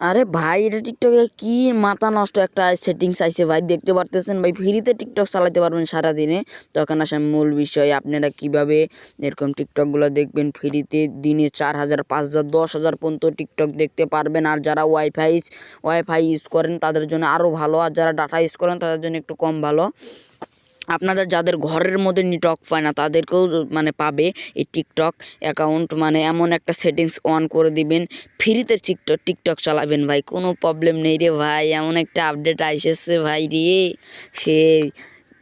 আরে ভাই, এটা টিকটকে কি মাথা নষ্ট একটা সেটিংস আইছে ভাই? দেখতে পারতেছেন ভাই, ফ্রিতে টিকটক চালাতে পারবেন সারাদিনে। তো এখন আসে মূল বিষয়, আপনারা কীভাবে এরকম টিকটকগুলো দেখবেন ফ্রিতে? দিনে চার হাজার, পাঁচ হাজার, দশ হাজার পর্যন্ত টিকটক দেখতে পারবেন। আর যারা ওয়াইফাই ওয়াইফাই ইউজ করেন, তাদের জন্য আরও ভালো। আর যারা ডাটা ইউজ করেন, তাদের জন্য একটু কম ভালো। আপনাদের যাদের ঘরের মধ্যে নেটওয়ার্ক পায় না, তাদেরকেও মানে পাবে এই টিকটক অ্যাকাউন্ট মানে এমন একটা সেটিংস অন করে দিবেন। ফ্রিতে টিকটক টিকটক চালাবেন ভাই, কোনো প্রবলেম নেই রে ভাই, এমন একটা আপডেট আইসেছে ভাই রে। সেই,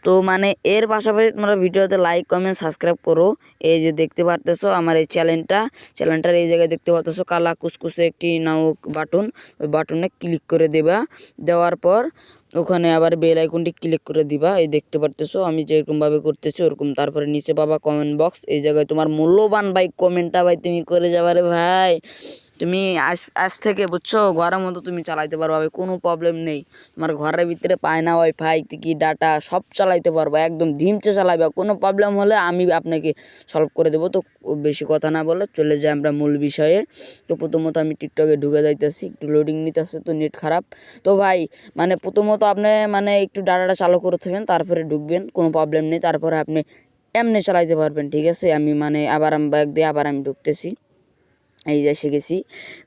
তো মানে এর পাশাপাশি তোমরা ভিডিওতে লাইক কমেন্ট সাবস্ক্রাইব করো। এই যে দেখতে পারতেছো আমার এই চ্যানেলটা চ্যানেলটার এই জায়গায় দেখতে পারতেছো কালা কুসকুসে একটি নাও বাটন ওই বাটনে ক্লিক করে দেবা। দেওয়ার পর ওখানে আবার বেল আইকনটি ক্লিক করে দিবা, এই দেখতে পারতেছো? আমি যেরকমভাবে করতেছি, ওরকম। তারপরে নিচে বাবা কমেন্ট বক্স এই জায়গায় তোমার মূল্যবান ভাই কমেন্টটা ভাই তুমি করে যাবারে ভাই। তুমি আজ আজ থেকে বুঝছ, ঘরের মতো তুমি চালাইতে পারবা কোনো প্রবলেম নেই। তোমার ঘরের ভিতরে পায় না ওয়াইফাই কি ডাটা সব চালাইতে পারবা, একদম ধিমচে চালাইবা। কোনো প্রবলেম হলে আমি আপনাকে সলভ করে দেবো। তো বেশি কথা না বলে চলে যাই আমরা মূল বিষয়ে। তো প্রথমত আমি টিকটকে ঢুকে যাইতেছি, একটু লোডিং নিতেছে, তো নেট খারাপ। তো ভাই মানে প্রথমত আপনি মানে একটু ডাটাটা চালু করে থাকবেন তারপরে ঢুকবেন, কোনো প্রবলেম নেই। তারপরে আপনি এমনি চালাইতে পারবেন, ঠিক আছে? আমি মানে আবার আমি ব্যাগ দিয়ে আবার আমি ঢুকতেছি। এই যে এসে গেছি।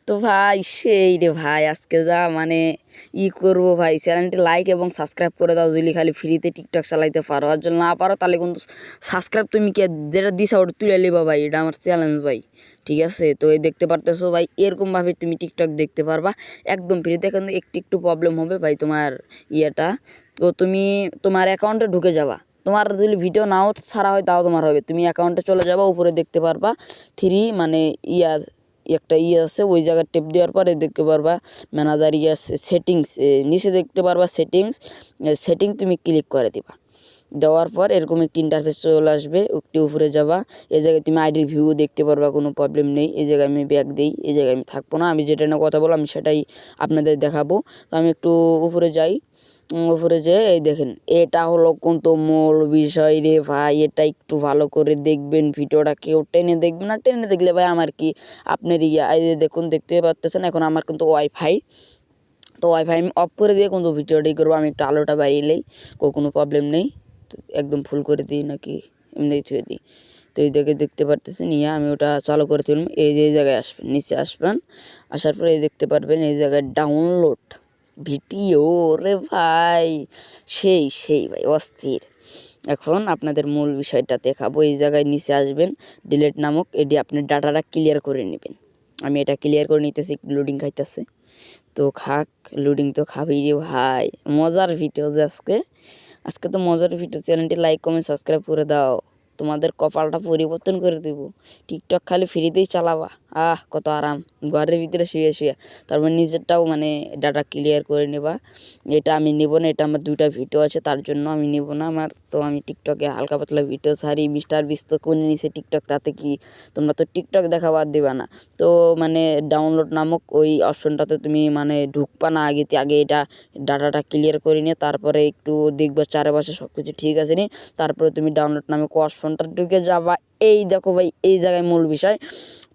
তো ভাই, সেই রে ভাই, আজকে যা মানে ই করব ভাই, চ্যানেলটি লাইক এবং সাবস্ক্রাইব করে দাও, যদি খালি ফ্রিতে টিকটক চালাইতে পারো। আর যদি না পারো, তাহলে কিন্তু সাবস্ক্রাইব তুমি কে, যেটা দিছা ওটা তুলে নেবা ভাই, এটা আমার চ্যালেঞ্জ ভাই, ঠিক আছে? তো এই দেখতে পারতেছো ভাই, এরকমভাবে তুমি টিকটক দেখতে পারবা। একদম ফ্রিতে এখন একটু একটু প্রবলেম হবে ভাই তোমার ইয়েটা। তো তুমি তোমার অ্যাকাউন্টে ঢুকে যাবা। তোমার যদি ভিডিও নাও ছাড়া হয়, তাও তোমার হবে। তুমি অ্যাকাউন্টে চলে যাবা, উপরে দেখতে পারবা। থ্রি মানে ইয়া একটা ইয়ে আছে, ওই জায়গায় টেপ দেওয়ার পরে দেখতে পারবা ম্যানেজার ইয়ে আছে সেটিংস নিচে দেখতে পারবা সেটিংস সেটিং তুমি ক্লিক করে দিবা। দেওয়ার পর এরকম একটি ইন্টারফেস চলে আসবে, একটু উপরে যাবা, এই জায়গায় তুমি আইডির ভিউ দেখতে পারবা, কোনো প্রবলেম নেই, এই জায়গায় আমি ব্যাগ দিই, এই জায়গায় আমি থাকব না, আমি যেটা নিয়ে কথা বললাম সেটাই আপনাদের দেখাবো। তো আমি একটু উপরে যাই উপরে যে, এই দেখেন, এটা হলো কিন্তু মূল বিষয় রে ভাই, এটা একটু ভালো করে দেখবেন, ভিডিওটা কেউ টেনে দেখবেন না, টেনে দেখলে ভাই আমার কি আপনার ইয়া দেখুন, দেখতে পারতেছেন, এখন আমার কিন্তু ওয়াইফাই, তো ওয়াইফাই আমি অফ করে দিয়ে কিন্তু ভিডিওটাই করব, আমি একটু আলোটা বাড়িয়েলেই কোনো প্রবলেম নেই একদম ফুল করে দিই নাকি এমনি থুয়ে দিই, তো এই দেখে দেখতে পারতেছেন, ইয়া, আমি ওটা চালু করে তুলব, এই যে জায়গায় আসবেন, নিচে আসবেন, আসার পরে এই দেখতে পারবেন, এই জায়গায় ডাউনলোড ভিডিও রে ভাই। সেই সেই ভাই, অস্থির। এখন আপনাদের মূল বিষয়টা দেখাবো, এই জায়গায় নিচে আসবেন ডিলেট নামক এটি আপনি ডাটাটা ক্লিয়ার করে নেবেন। আমি এটা ক্লিয়ার করে নিতেছি লোডিং খাইতেছে। তো খাক লোডিং তো খাবেই রে ভাই। মজার ভিডিও আজকে। আজকে তো মজার ভিডিও চ্যানেলটি লাইক কমেন্ট সাবস্ক্রাইব করে দাও। তোমাদের কপালটা পরিবর্তন করে দেবো। টিকটক খালি ফ্রিতেই চালাবা। আহ, কত আরাম। ঘরের ভিতরে শুয়ে শুয়ে। তারপর নিজেরটাও মানে ডাটা ক্লিয়ার করে নেবা। এটা আমি নেব না, এটা আমার দুইটা ভিডিও আছে, তার জন্য আমি নেব না আমার। তো আমি টিকটকে হালকা পাতলা ভিডিও সারি বিস্টার বিশ তো করে নিছে টিকটক, তাতে কি? তোমরা তো টিকটক দেখা বাদ দেবা না। তো মানে ডাউনলোড নামক ওই অপশনটাতে তুমি মানে ঢুকবা না। আগে আগে এটা ডাটাটা ক্লিয়ার করে নিয়ে, তারপরে একটু দেখবে চারপাশে সব কিছু ঠিক আছে নি। তারপরে তুমি ডাউনলোড নামক অপশনটা ঢুকে যাবা। এই দেখো ভাই, এই জায়গায় মূল বিষয়।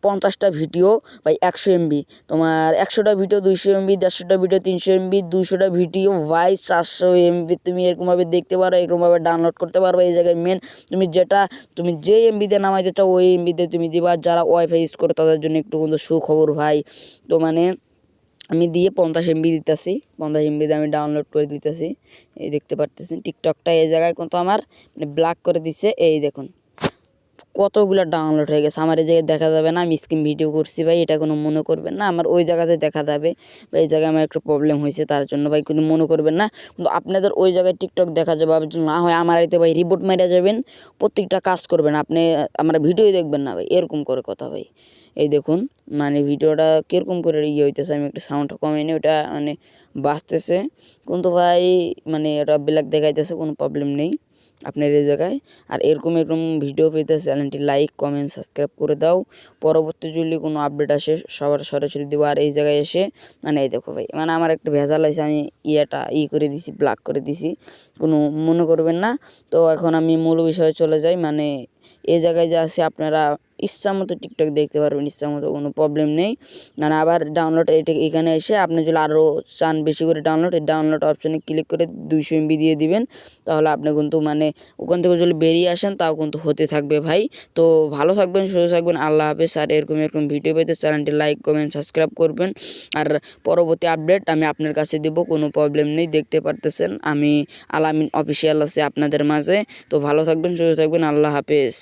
পঞ্চাশটা ভিডিও, ভাই একশো এমবি। তোমার একশোটা ভিডিও, দুইশো এমবি, দেড়শোটা ভিডিও, তিনশো এমবি দুশোটা ভিডিও, ভাই চারশো এমবি তুমি এরকমভাবে দেখতে পারো, এরকমভাবে ডাউনলোড করতে পারো এই জায়গায় মেন তুমি যেটা, তুমি যে এমবিতে নামাইতে চাও, ওই এমবিতে তুমি দিবা। যারা ওয়াইফাই ইউজ করো, তাদের জন্য একটু কিন্তু সুখবর ভাই। তো মানে আমি দিয়ে পঞ্চাশ এমবি দিতেছি। পঞ্চাশ এমবিতে আমি ডাউনলোড করে দিতেছি। এই দেখতে পারতেছেন টিকটকটা এই জায়গায় কিন্তু আমার মানে ব্ল্যাক করে দিছে। এই দেখুন। কতগুলো ডাউনলোড হয়ে গেছে। আমার এই জায়গায় দেখা যাবে না, আমি স্ক্রিন ভিডিও করছি ভাই, এটা কোনো মনে করবেন না। আমার ওই জায়গাতে দেখা যাবে, বা এই জায়গায় আমার একটু প্রবলেম হয়েছে, তার জন্য ভাই কোনো মনে করবেন না। কিন্তু আপনাদের ওই জায়গায় টিকটক দেখা যাবে না হয় আমার এতে ভাই রিপোর্ট মেরে যাবেন, প্রত্যেকটা কাজ করবেন, আপনি, আমার ভিডিও দেখবেন না ভাই। এরকম করে কথা ভাই। এই দেখুন মানে ভিডিওটা কীরকম করে ইয়ে হইতেছে, আমি একটু সাউন্ডটা কমিয়ে নিই ওটা মানে বাঁচতেছে। কিন্তু ভাই মানে ওটা ব্ল্যাক দেখাইতেছে, কোনো প্রবলেম নেই। আপনার এই জায়গায়। আর এরকম এরকম ভিডিও পেতে চ্যানেলটি লাইক কমেন্ট সাবস্ক্রাইব করে দাও। পরবর্তী যদি কোনো আপডেট আসে, সবার সরাসরি দেবো। আর এই জায়গায় এসে মানে এই দেখো ভাই মানে আমার একটা ভেজাল হয়েছে, আমি ইয়েটা ই করে দিছি ব্লাক করে দিছি। কোনো মনে করবেন না। তো এখন আমি মূল বিষয়ে চলে যাই। মানে এই জায়গায় যে আছে, আপনারা ইচ্ছা মতো টিকটক দেখতে পারবেন ইচ্ছা মতো কোনো প্রবলেম নেই। মানে আবার ডাউনলোড এটা এখানে এসে আপনি যদি আরও চান বেশি করে ডাউনলোড এই ডাউনলোড অপশানে ক্লিক করে দুইশো এমবি দিয়ে দিবেন। তাহলে আপনি কিন্তু মানে ওখান থেকে যদি বেরিয়ে আসেন, তাও কিন্তু হতে থাকবে ভাই। তো ভালো থাকবেন, সুস্থ থাকবেন, আল্লাহ হাফেজ। আর এরকম এরকম ভিডিও পেতে চ্যানেলটি লাইক কমেন্ট সাবস্ক্রাইব করবেন। আর পরবর্তী আপডেট আমি আপনার কাছে দেব, কোনো প্রবলেম নেই, দেখতে পারতেছেন। আমি আলামিন অফিসিয়াল আছে আপনাদের মাঝে। তো ভালো থাকবেন, সুস্থ থাকবেন, আল্লাহ হাফেজ।